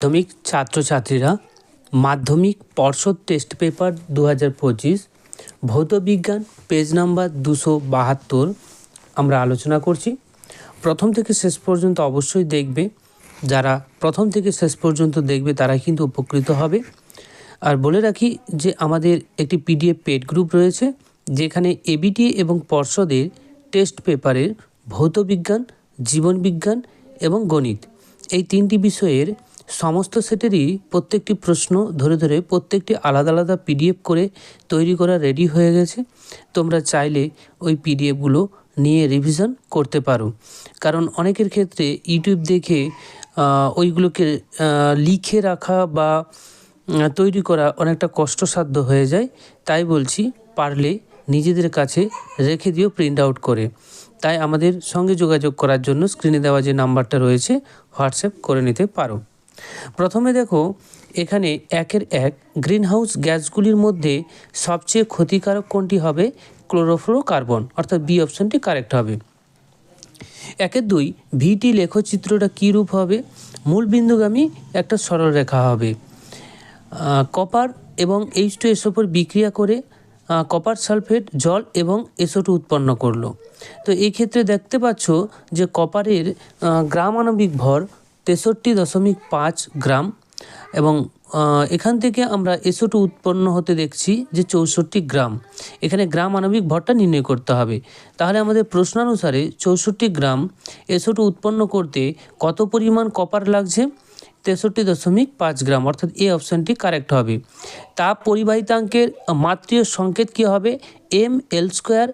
মাধ্যমিক ছাত্রছাত্রীরা মাধ্যমিক পর্ষদ টেস্ট পেপার দু হাজার পঁচিশ ভৌতবিজ্ঞান পেজ নাম্বার দুশো বাহাত্তর আমরা আলোচনা করছি। প্রথম থেকে শেষ পর্যন্ত অবশ্যই দেখবে, যারা প্রথম থেকে শেষ পর্যন্ত দেখবে তারা কিন্তু উপকৃত হবে। আর বলে রাখি যে আমাদের একটি পিডিএফ পেড গ্রুপ রয়েছে, যেখানে এবিটি এবং পর্ষদের টেস্ট পেপারের ভৌতবিজ্ঞান জীবনবিজ্ঞান এবং গণিত এই তিনটি বিষয়ের সমস্ত সেটেরই প্রত্যেকটি প্রশ্ন ধরে ধরে প্রত্যেকটি আলাদা আলাদা পিডিএফ করে তৈরি করা রেডি হয়ে গেছে। তোমরা চাইলে ওই পিডিএফগুলো নিয়ে রিভিশন করতে পারো। কারণ অনেকের ক্ষেত্রে ইউটিউব দেখে ওইগুলোকে লিখে রাখা বা তৈরি করা অনেকটা কষ্টসাধ্য হয়ে যায়। তাই বলছি, পারলে নিজেদের কাছে রেখে দিও প্রিন্ট আউট করে। তাই আমাদের সঙ্গে যোগাযোগ করার জন্য স্ক্রিনে দেওয়া যে নাম্বারটা রয়েছে হোয়াটসঅ্যাপ করে নিতে পারো। প্রথমে দেখো এখানে একের এক গ্রিনহাউস গ্যাসগুলির মধ্যে সবচেয়ে ক্ষতিকারক কোনটি হবে? ক্লোরোফ্লোরোকার্বন অর্থাৎ বি অপশনটি কারেক্ট হবে। একের দুই ভিটি লেখচিত্রটা কী রূপ হবে? মূল বিন্দুগামী একটা সরলরেখা হবে। আহ, কপার এবং এইচ টু এসোপর বিক্রিয়া করে কপার সালফেট জল এবং এসোটু উৎপন্ন করল। তো এই ক্ষেত্রে দেখতে পাচ্ছ যে কপারের গ্রাম আণবিক ভর তেষট্টি দশমিক পাঁচ গ্রাম এবং এখান থেকে আমরা এসোটু উৎপন্ন হতে দেখছি যে চৌষট্টি গ্রাম। এখানে গ্রাম আণবিক ভরটা নির্ণয় করতে হবে। তাহলে আমাদের প্রশ্নানুসারে চৌষট্টি গ্রাম এসোটু উৎপন্ন করতে কত পরিমাণ কপার লাগছে? তেষট্টি দশমিক পাঁচ গ্রাম, অর্থাৎ এ অপশানটি কারেক্ট হবে। তাপ পরিবাহিতাঙ্কের মাত্রীয় সংকেত কী হবে? M L square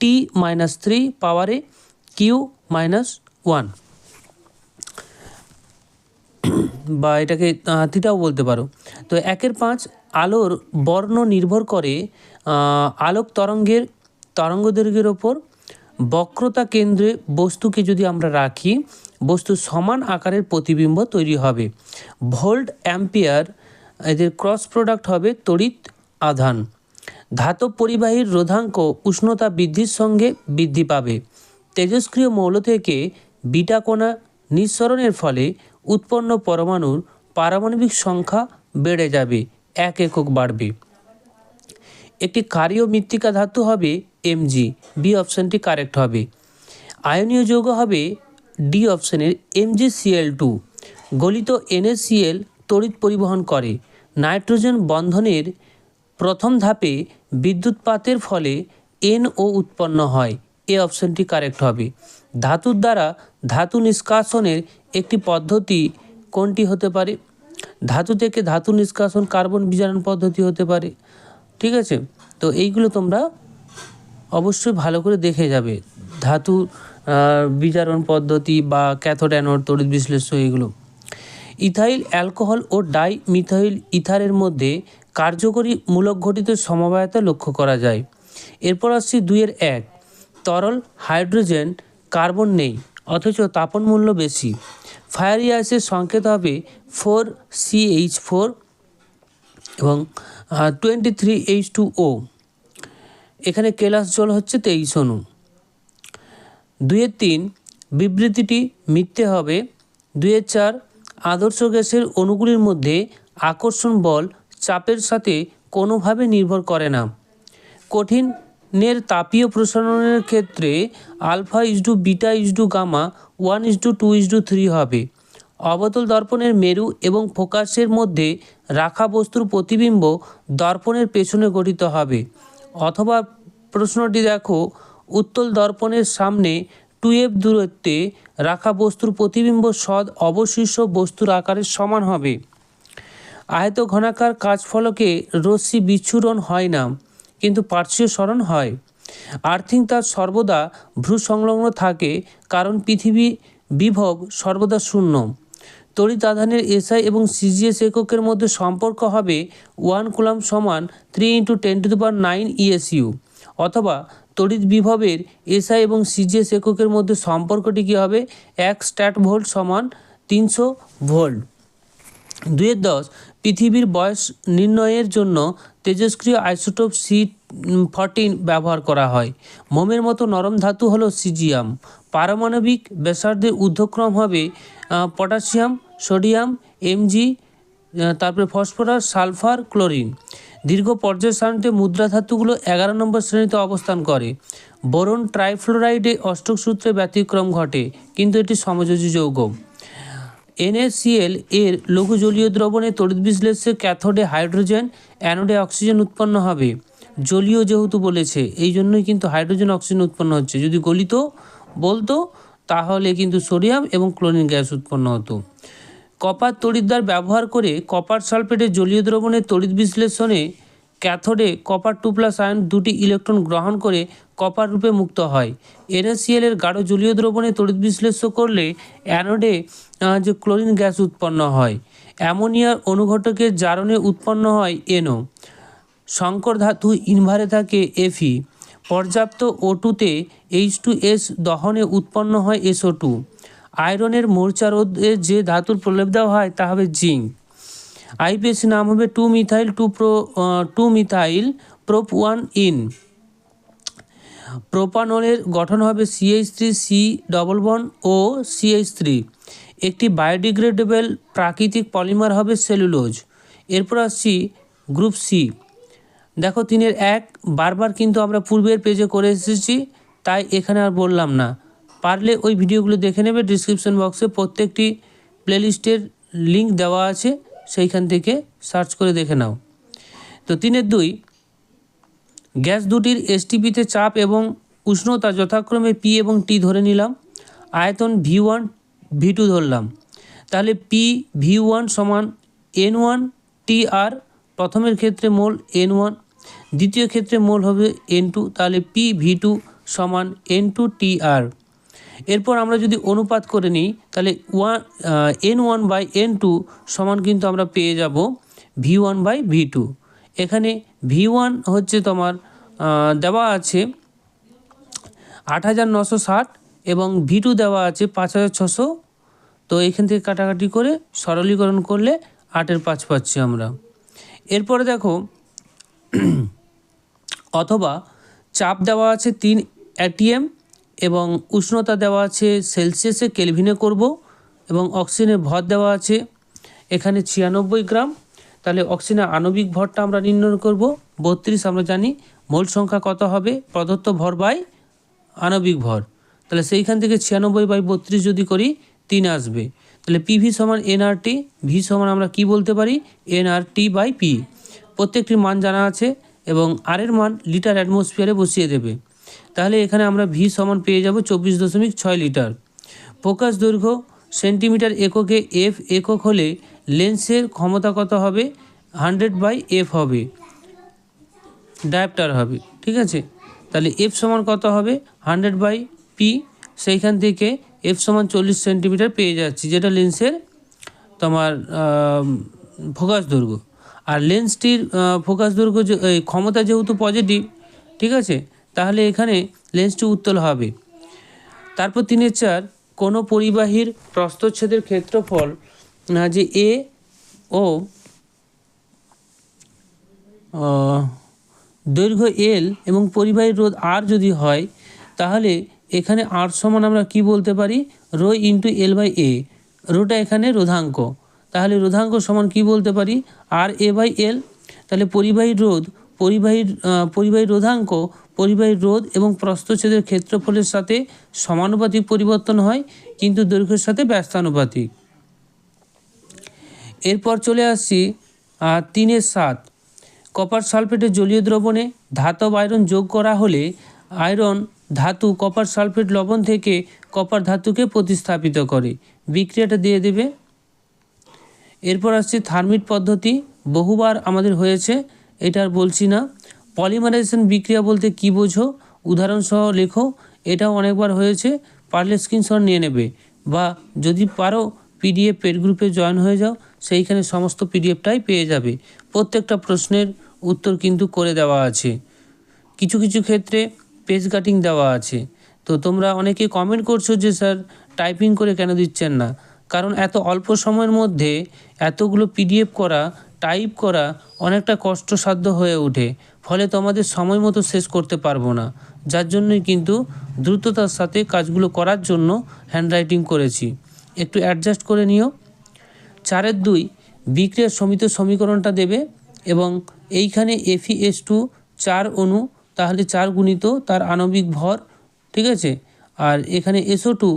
T minus three পাওয়ারে কিউ মাইনাস ওয়ান। বা এটাকে থিটাও বলতে পারো। তো একের পাঁচ আলোর বর্ণ নির্ভর করে আলোক তরঙ্গের তরঙ্গদৈর্ঘ্যের ওপর বক্রতা কেন্দ্রে বস্তুকে যদি আমরা রাখি, বস্তু সমান আকারের প্রতিবিম্ব তৈরি হবে। ভোল্ট অ্যাম্পিয়ার এদের ক্রস প্রোডাক্ট হবে তড়িৎ আধান। ধাতব পরিবাহীর রোধাঙ্ক উষ্ণতা বৃদ্ধির সঙ্গে বৃদ্ধি পাবে। তেজস্ক্রিয় মৌল থেকে বিটা কণা নিঃসরণের ফলে উৎপন্ন পরমাণুর পারমাণবিক সংখ্যা বেড়ে যাবে, এক একক বাড়বে। একটি ক্ষারীয় মৃত্তিকা ধাতু হবে এমজি বি অপশানটি কারেক্ট হবে। আয়নীয় যৌগ হবে ডি অপশানের এমজি সিএল টু গলিত এনএসিএল তড়িৎ পরিবহন করে। নাইট্রোজেন বন্ধনের প্রথম ধাপে বিদ্যুৎপাতের ফলে এনও উৎপন্ন হয়। এ অপশানটি কারেক্ট হবে। ধাতুর দ্বারা ধাতু নিষ্কাশনের একটি পদ্ধতি কোনটি হতে পারে? ধাতু থেকে ধাতু নিষ্কাশন কার্বন বিজারণ পদ্ধতি হতে পারে। ঠিক আছে? তো এইগুলো তোমরা অবশ্যই ভালো করে দেখে যাবে। ধাতু বিজারণ পদ্ধতি বা ক্যাথোড অ্যানোড তড়িৎ বিশ্লেষ্য এগুলো। ইথাইল, অ্যালকোহল ও ডাই মিথাইল ইথারের মধ্যে কার্যকরী মূলক ঘটিত সমবায়তা লক্ষ্য করা যায়। এরপর আসছি দুইয়ের এক। হাইড্রোজেন কার্বন নেই, অথচ তাপন মূল্য বেশি। ফায়ার ইয়াসের সংকেত হবে ফোর সিএইচ ফোর এবং twenty three H two O. এখানে কেলাস জল হচ্ছে তেইশ অণু। দুইয়ের তিন, বিবৃতিটি মিথ্যে হবে। দুইয়ের চার, আদর্শ গ্যাসের অণুগুলির মধ্যে আকর্ষণ বল চাপের সাথে কোনোভাবে নির্ভর করে না। কঠিনের তাপীয় প্রসারণের ক্ষেত্রে alpha is to beta is to gamma, one is to two is to three হবে। অবতল দর্পণের মেরু এবং ফোকাসের মধ্যে রাখা বস্তুর প্রতিবিম্ব দর্পণের পেছনে গঠিত হবে। অথবা প্রশ্নটি দেখো, উত্তল দর্পণের সামনে টুয়েব দূরত্বে রাখা বস্তুর প্রতিবিম্ব সদ অবশিষ্ট বস্তুর আকারের সমান হবে। আয়ত ঘনাকার কাজফলকে রশ্মি বিচ্ছুরণ হয় না। কিন্তু পার্শ্বীয় স্মরণ হয়। আর্থিং তার সর্বদা ভ্রু সংলগ্ন থাকে, কারণ পৃথিবী বিভব সর্বদা শূন্য। তড়িৎ আধানের এসআই এবং সিজিএস এককের মধ্যে সম্পর্ক হবে ওয়ান কুলাম সমান three into ten to the nine ESU অথবা তড়িৎ বিভবের এসআই এবং সিজিএস এককের মধ্যে সম্পর্কটি কী হবে? এক স্ট্যাট ভোল্ট সমান তিনশো ভোল্ট। দুয়ের দশ, পৃথিবীর বয়স নির্ণয়ের জন্য তেজস্ক্রিয় আইসোটোপ সি ফরটিন ব্যবহার করা হয়। মোমের মতো নরম ধাতু হলো সিজিয়াম। পারমাণবিক ব্যাসার্ধের ঊর্ধ্বক্রম হবে পটাশিয়াম, সোডিয়াম এমজি তারপরে ফসফরাস, সালফার, ক্লোরিন। দীর্ঘ পর্যায় সারণীতে মুদ্রা ধাতুগুলো এগারো নম্বর শ্রেণীতে অবস্থান করে। বোরন ট্রাইফ্লোরাইডে অষ্টক সূত্রে ব্যতিক্রম ঘটে, কিন্তু এটি সমযোজী যৌগ। NaCl এর লঘু জলীয় দ্রবণে তড়িৎ বিশ্লেষে ক্যাথোডে হাইড্রোজেন, অ্যানোডে অক্সিজেন উৎপন্ন হবে। জলীয় যেহেতু বলেছে, এই জন্যই কিন্তু হাইড্রোজেন, অক্সিজেন উৎপন্ন হচ্ছে। যদি গলিত বলতো, তাহলে কিন্তু সোডিয়াম এবং ক্লোরিন গ্যাস উৎপন্ন হতো। কপার তড়িৎদ্বার ব্যবহার করে কপার সালফেটের জলীয় দ্রবণের তড়িৎ বিশ্লেষণে ক্যাথোডে কপার টু প্লাস আয়ন দুটি ইলেকট্রন গ্রহণ করে কপার রূপে মুক্ত হয়। NaCl এর গাঢ় জলীয় দ্রবণে তড়িৎ বিশ্লেষ্য করলে অ্যানোডে যে ক্লোরিন গ্যাস উৎপন্ন হয়, অ্যামোনিয়ার অনুঘটকের জারণে উৎপন্ন হয় এনো শঙ্কর ধাতু ইনভারে থাকে এফি পর্যাপ্ত ও টুতে এইচ টু এস দহনে উৎপন্ন হয় এসও টু আয়রনের মোর্চা রোধে যে ধাতুর প্রলেপ দেওয়া হয় তা হবে জিঙ্ক। আইপিএস নাম হবে two methyl two pro two methyl prop one ene. প্রোপানলের গঠন হবে CH three, C double bond ও সিএইচ থ্রি। একটি বায়োডিগ্রেডেবল প্রাকৃতিক পলিমার হবে সেলুলোজ। এরপর আসছি গ্রুপ সি। দেখো তিনের এক, বারবার কিন্তু আমরা পূর্বের পেজে করে এসেছি, তাই এখানে আর বললাম না। পারলে ওই ভিডিওগুলো দেখে নেবে ডিসক্রিপশন বক্সে প্রত্যেকটি প্লেলিস্টের লিঙ্ক দেওয়া আছে। সেইখান থেকে সার্চ করে দেখে নাও। তো তিনের দুই, গ্যাস দুটির এসটিপিতে চাপ এবং উষ্ণতা যথাক্রমে পি এবং টি ধরে নিলাম। আয়তন ভি ওয়ান ভি টু ধরলাম। তাহলে পি ভি ওয়ান সমান এন ওয়ান টি আর প্রথমের ক্ষেত্রে মোল এন ওয়ান দ্বিতীয় ক্ষেত্রে মোল হবে এন টু তাহলে পি ভি টু সমান এন টু টি আর এরপর আমরা যদি অনুপাত করে নিই, তাহলে one N one by N two সমান কিন্তু আমরা পেয়ে যাব V one by V two এখানে ভি ওয়ান হচ্ছে তোমার দেওয়া আছে আট হাজার নশো ষাট এবং ভি টু দেওয়া আছে পাঁচ হাজার ছশো। তো এখান থেকে কাটাকাটি করে সরলীকরণ করলে আটের পাঁচ পাচ্ছি আমরা। এরপরে দেখো, অথবা চাপ দেওয়া আছে তিন অ্যাটিএম এবং উষ্ণতা দেওয়া আছে, সেলসিয়াসে কেলভিনে করব এবং অক্সিজেনের ভর দেওয়া আছে, এখানে ছিয়ানব্বই গ্রাম। তাহলে অক্সিজেনের আণবিক ভরটা আমরা নির্ণয় করব। বত্রিশ আমরা জানি মোল সংখ্যা কত হবে, প্রদত্ত ভর বাই আণবিক ভর। তাহলে সেইখান থেকে ছিয়ানব্বই বাই বত্রিশ যদি করি, তিন আসবে। তাহলে পিভি সমান এনআরটি, ভি সমান আমরা কি বলতে পারি? NRT by P. প্রত্যেকটির মান জানা আছে এবং আর এর মান লিটার অ্যাটমসফিয়ারে বসিয়ে দেবে। তাহলে এখানে আমরা ভি সমান পেয়ে যাব চব্বিশ দশমিক ছয় লিটার। ফোকাস দৈর্ঘ্য সেন্টিমিটার এককে এফ একক হলে লেন্সের ক্ষমতা কত হবে? হান্ড্রেড বাই এফ হবে। ডায়াপ্টার হবে, ঠিক আছে? তাহলে এফ সমান কত হবে? হান্ড্রেড বাই পি সেইখান থেকে এফ সমান চল্লিশ সেন্টিমিটার পেয়ে যাচ্ছি, যেটা লেন্সের তোমার ফোকাস দৈর্ঘ্য। আর লেন্সটির ফোকাস দৈর্ঘ্য ক্ষমতা যেহেতু পজিটিভ ঠিক আছে? তাহলে এখানে লেন্সটি উত্তল হবে। তারপর তিনের চার, কোনো পরিবাহীর প্রস্থচ্ছেদের ক্ষেত্রফল, না যে এ ও দৈর্ঘ্য এল এবং পরিবাহীর রোধ আর যদি হয়, তাহলে এখানে আর সমান আমরা কি বলতে পারি? Rho into L by A rota এখানে রোধাঙ্ক। তাহলে রোধাঙ্ক সমান কি বলতে পারি? আর এ বাই এল তাহলে পরিবাহীর রোধ পরিবাহীর পরিবাহী রোধাঙ্ক পরিবাহী রোধ এবং প্রস্থচ্ছেদের ক্ষেত্রফলের সাথে সমানুপাতিক পরিবর্তন হয়, কিন্তু দৈর্ঘ্যের সাথে ব্যস্তানুপাতিক। এরপর চলে আসছি তিনের সাত। কপার সালফেটের জলীয় দ্রবণে ধাতব আয়রন যোগ করা হলে আয়রন ধাতু কপার সালফেট লবণ থেকে কপার ধাতুকে প্রতিস্থাপিত করে। বিক্রিয়াটা দিয়ে দেবে। এরপর আসছে থার্মিট পদ্ধতি। বহুবার আমাদের হয়েছে এটা আর বলছি না। পলিমারাইজেশন বিক্রিয়া বলতে কি বোঝো? উদাহরণসহ লেখো, এটাও অনেকবার হয়েছে, পারলে স্ক্রিনশট নিয়ে নেবে। বা যদি পারো পিডিএফ পেড গ্রুপে জয়েন হয়ে যাও, সেইখানে সমস্ত পিডিএফটাই পেয়ে যাবে। প্রত্যেকটা প্রশ্নের উত্তর কিন্তু করে দেওয়া আছে। কিছু কিছু ক্ষেত্রে পেজ কাটিং দেওয়া আছে। তো তোমরা অনেকে কমেন্ট করছ যে স্যার টাইপিং করে কেন দিচ্ছেন না? কারণ এত অল্প সময়ের মধ্যে এতগুলো পিডিএফ করা টাইপ করা অনেকটা কষ্টসাধ্য হয়ে ওঠে। ফলে তোমাদের সময় মতো শেষ করতে পারব না। যার জন্যই কিন্তু দ্রুততার সাথে কাজগুলো করার জন্য হ্যান্ডরাইটিং করেছি। একটু অ্যাডজাস্ট করে নিও। চারের দুই বিক্রিয়ার সমিত সমীকরণটা দেবে এবং এইখানে এফি এস টু চার অণু, তাহলে চার গুণিত তার আণবিক ভর, ঠিক আছে? আর এখানে এসও টু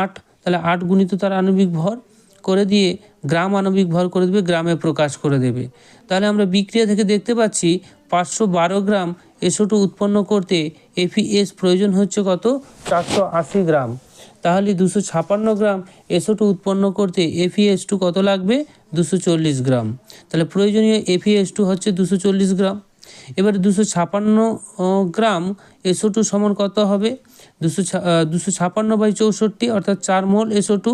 আট তাহলে আট গুণিত তার আণবিক ভর করে দিয়ে গ্রাম আণবিক ভর করে দেবে, গ্রামে প্রকাশ করে দেবে। তাহলে আমরা বিক্রিয়া থেকে দেখতে পাচ্ছি পাঁচশো বারো গ্রাম এসও টু উৎপন্ন করতে এফিএস প্রয়োজন হচ্ছে কত? চারশো আশি গ্রাম। তাহলে দুশো ছাপান্ন গ্রাম এসও টু উৎপন্ন করতে এফিএস টু কত লাগবে? দুশো চল্লিশ গ্রাম। তাহলে প্রয়োজনীয় এফিএস টু হচ্ছে দুশো চল্লিশ গ্রাম। এবারে দুশো ছাপান্ন গ্রাম এসও টু সমান কত হবে? দুশো দুশো ছাপান্ন বাই চৌষট্টি অর্থাৎ চার মোল এসও টু।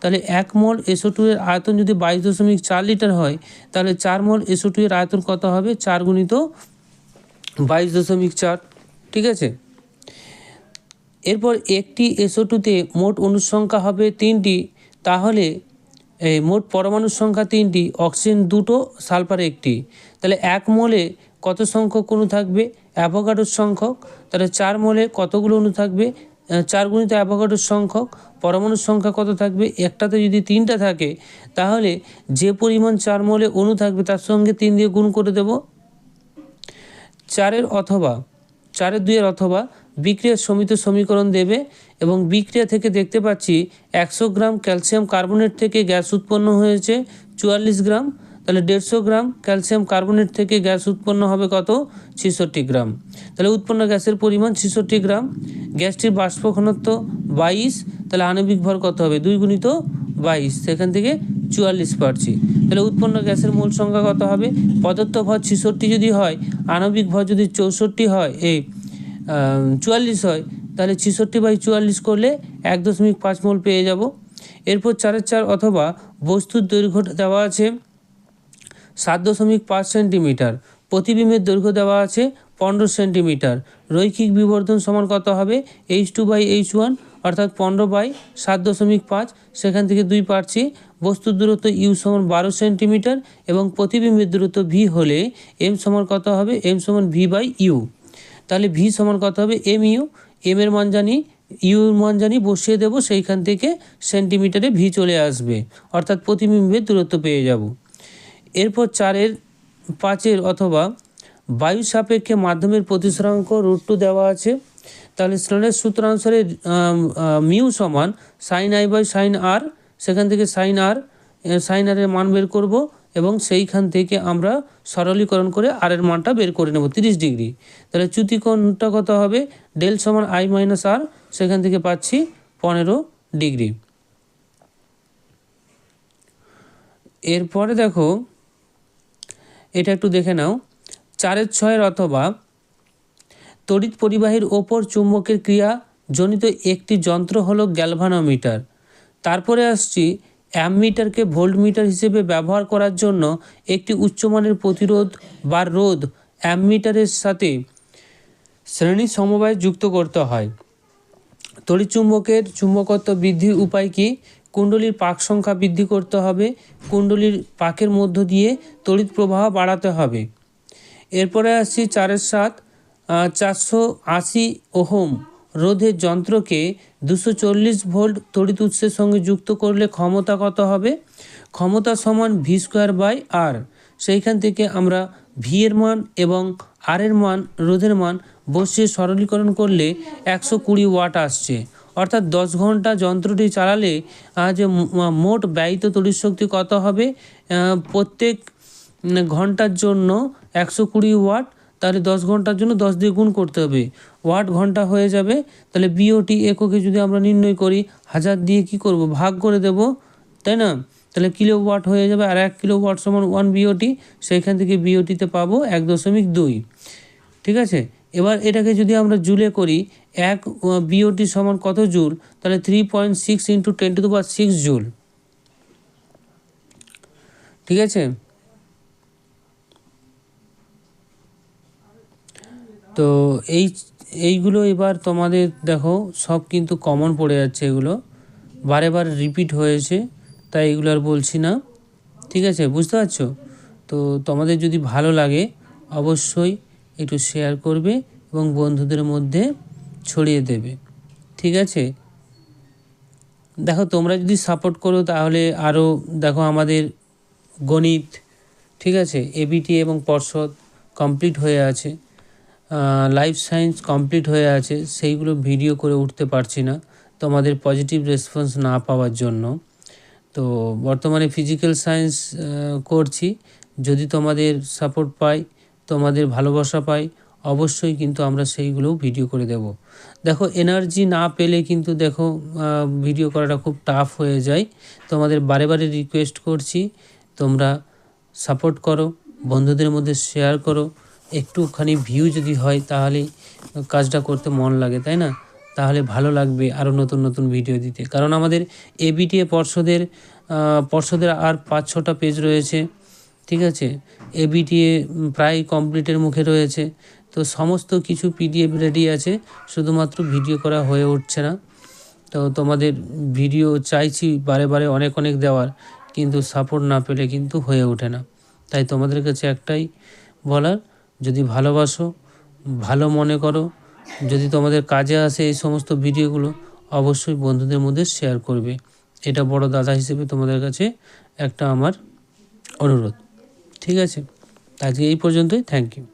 তাহলে এক মোল এসও টু এর আয়তন যদি বাইশ দশমিক চার লিটার হয়, তাহলে চার মোল এসও টু এর আয়তন কত হবে? চার গুণিত বাইশ দশমিক চার, ঠিক আছে? এরপর একটি এসও টুতে মোট অনুসংখ্যা হবে তিনটি, তাহলে এই মোট পরমাণুর সংখ্যা তিনটি, অক্সিজেন দুটো, সালফার একটি। তাহলে এক মোলে কত সংখ্যক অণু থাকবে? অ্যাভোগাডোর সংখ্যক, তাহলে চার মোলে কতগুলো অণু থাকবে? চার গুণিত অ্যাভোগাডোর সংখ্যক, পরমাণুর সংখ্যা কত থাকবে? একটাতে যদি তিনটা থাকে, তাহলে যে পরিমাণ চার মোলে অণু থাকবে, তার সঙ্গে তিন দিয়ে গুণ করে দেব। চারের অথবা, চারের দুইয়ের অথবা বিক্রিয়ার সমিত সমীকরণ দেবে এবং বিক্রিয়া থেকে দেখতে পাচ্ছি একশো গ্রাম ক্যালসিয়াম কার্বনেট থেকে গ্যাস উৎপন্ন হয়েছে, চুয়াল্লিশ গ্রাম। তাহলে দেড়শো গ্রাম ক্যালসিয়াম কার্বনেট থেকে গ্যাস উৎপন্ন হবে কত? ছেষট্টি গ্রাম। তাহলে উৎপন্ন গ্যাসের পরিমাণ ছেষট্টি গ্রাম। গ্যাসটির বাষ্প ঘনত্ব বাইশ। তাহলে আণবিক ভর কত হবে? দুই গুণিত বাইশ। সেখান থেকে চুয়াল্লিশ পারছি। তাহলে উৎপন্ন গ্যাসের মূল সংখ্যা কত হবে? পদার্থ ভর ছেষট্টি যদি হয়, আণবিক ভর যদি চৌষট্টি হয় এই চুয়াল্লিশ হয়, তাহলে ছেষট্টি বাই চুয়াল্লিশ করলে এক দশমিক পাঁচ মোল পেয়ে যাব। এরপর চারের চার অথবা বস্তুর দৈর্ঘ্য দেওয়া আছে। সাত দশমিক পাঁচ সেন্টিমিটার। প্রতিবিম্বের দৈর্ঘ্য দেওয়া আছে পনেরো সেন্টিমিটার। রৈখিক বিবর্ধন সমান কত হবে? H two by H one অর্থাৎ পনেরো বাই সাত দশমিক পাঁচ। সেখান থেকে দুই পাচ্ছি বস্তুর দূরত্ব ইউ সমান বারো সেন্টিমিটার এবং প্রতিবিম্বের দূরত্ব ভি হলে এম সমান কত হবে? এম সমান ভি বাই ইউ তাহলে ভি সমান কত হবে? এম ইউ এম এর মান জানি ইউ এর মান জানি, বসিয়ে দেবো, সেইখান থেকে সেন্টিমিটারে ভি চলে আসবে। অর্থাৎ প্রতিবিম্বের দূরত্ব পেয়ে যাব। এরপর চারের পাঁচের অথবা বায়ু সাপেক্ষে মাধ্যমের প্রতিসরাঙ্ক রুট টু দেওয়া আছে। তাহলে স্নেলের সূত্র অনুসারে মিউ সমান sine I by sine R সেখান থেকে সাইন আর সাইন আরের মান বের করব এবং সেইখান থেকে আমরা সরলীকরণ করে আর এর মানটা বের করে নেব তিরিশ ডিগ্রি। তাহলে চ্যুতিকোণটা কত হবে? ডেল সমান আই মাইনাস আর সেখান থেকে পাচ্ছি পনেরো ডিগ্রি। এরপরে দেখো এটা একটু দেখে নাও। চারের ছয়ের অথবা তড়িৎ পরিবাহীর ওপর চুম্বকের ক্রিয়া জনিত একটি যন্ত্র হলো গ্যালভানোমিটার। তারপরে আসছি অ্যামমিটারকে ভোল্টমিটার হিসেবে ব্যবহার করার জন্য একটি উচ্চমানের প্রতিরোধ বা রোধ অ্যামমিটারের সাথে শ্রেণি সমবায় যুক্ত করতে হয়। তড়িৎচুম্বকের চুম্বকত্ব বৃদ্ধির উপায় কি? কুণ্ডলীর পাক সংখ্যা বৃদ্ধি করতে হবে, কুণ্ডলীর পাকের মধ্য দিয়ে তড়িৎ প্রবাহ বাড়াতে হবে। এরপরে আসছি চারের সাত চারশো আশি ওহম রোধের যন্ত্রকে দুশো চল্লিশ ভোল্ট তড়িৎ উৎসের সঙ্গে যুক্ত করলে ক্ষমতা কত হবে? ক্ষমতা সমান ভি স্কোয়ার বাই আর। সেইখান থেকে আমরা ভি এর মান এবং আর এর মান, রোধের মান বসিয়ে সরলীকরণ করলে একশো কুড়ি ওয়াট আসছে। অর্থাৎ দশ ঘণ্টা যন্ত্রটি চালালে ম- মোট ব্যয়িত তড়িৎ শক্তি কত হবে? প্রত্যেক ঘণ্টার জন্য একশো কুড়ি ওয়াট, তাহলে দশ ঘণ্টার জন্য দশ দিয়ে গুণ করতে হবে। ওয়াট ঘণ্টা হয়ে যাবে, তাহলে বিওটি এককে যদি আমরা নির্ণয় করি, হাজার দিয়ে কি করব? ভাগ করে দেব, তাই না? তাহলে কিলো ওয়াট হয়ে যাবে আর এক কিলো ওয়াট সমান ওয়ান বিওটি সেইখান থেকে বিওটিতে পাবো এক দশমিক দুই। ঠিক আছে? এবার এটাকে যদি আমরা জুলে করি, এক বিওটি সমান কত জুল? তাহলে three point six into ten to power six joule. ঠিক আছে? তো এই, এইগুলো এবার তোমাদের দেখো, সব কিন্তু কমন পড়ে যাচ্ছে এগুলো। বারে বারে রিপিট হয়েছে, তাই এগুলো আর বলছি না। ঠিক আছে? বুঝতে পারছ? তো তোমাদের যদি ভালো লাগে, অবশ্যই একটু শেয়ার করবে এবং বন্ধুদের মধ্যে ছড়িয়ে দেবে। ঠিক আছে? দেখো, তোমরা যদি সাপোর্ট করো তাহলে আরও দেখো, আমাদের গণিত, ঠিক আছে এবিটি এবং পর্ষদ কমপ্লিট হয়ে আছে। লাইফ সায়েন্স কমপ্লিট হয়ে আছে, সেইগুলো ভিডিও করে উঠতে পারছি না, তোমাদের পজিটিভ রেসপন্স না পাওয়ার জন্য। তো বর্তমানে ফিজিক্যাল সায়েন্স করছি, যদি তোমাদের সাপোর্ট পাই তোমাদের ভালোবাসা পাই, অবশ্যই কিন্তু আমরা সেইগুলোও ভিডিও করে দেব। দেখো এনার্জি না পেলে কিন্তু দেখো ভিডিও করাটা খুব টাফ হয়ে যায়। তোমাদের বারে বারে রিকোয়েস্ট করছি, তোমরা সাপোর্ট করো, বন্ধুদের মধ্যে শেয়ার করো। একটুখানি ভিউ যদি হয় তাহলেই কাজটা করতে মন লাগে, তাই না? তাহলে ভালো লাগবে আরও নতুন নতুন ভিডিও দিতে। কারণ আমাদের এবিটিএ পর্ষদের পর্ষদের আর পাঁচ ছটা পেজ রয়েছে, ঠিক আছে? এবিটিএ প্রায় কমপ্লিটের মুখে রয়েছে। তো সমস্ত কিছু পিডিএফ রেডি আছে, শুধুমাত্র ভিডিও করা হয়ে উঠছে না। তো তোমাদের ভিডিও চাইছি বারে বারে অনেক অনেক দেওয়ার, কিন্তু সাপোর্ট না পেলে কিন্তু হয়ে ওঠে না। তাই তোমাদের কাছে একটাই বলার, যদি ভালোবাসো, ভালো মনে করো, যদি তোমাদের কাজে আসে এই সমস্ত ভিডিওগুলো অবশ্যই বন্ধুদের মধ্যে শেয়ার করবে। এটা বড় দাদা হিসেবে তোমাদের কাছে একটা আমার অনুরোধ। ঠিক আছে? আজকে এই পর্যন্তই থ্যাংক ইউ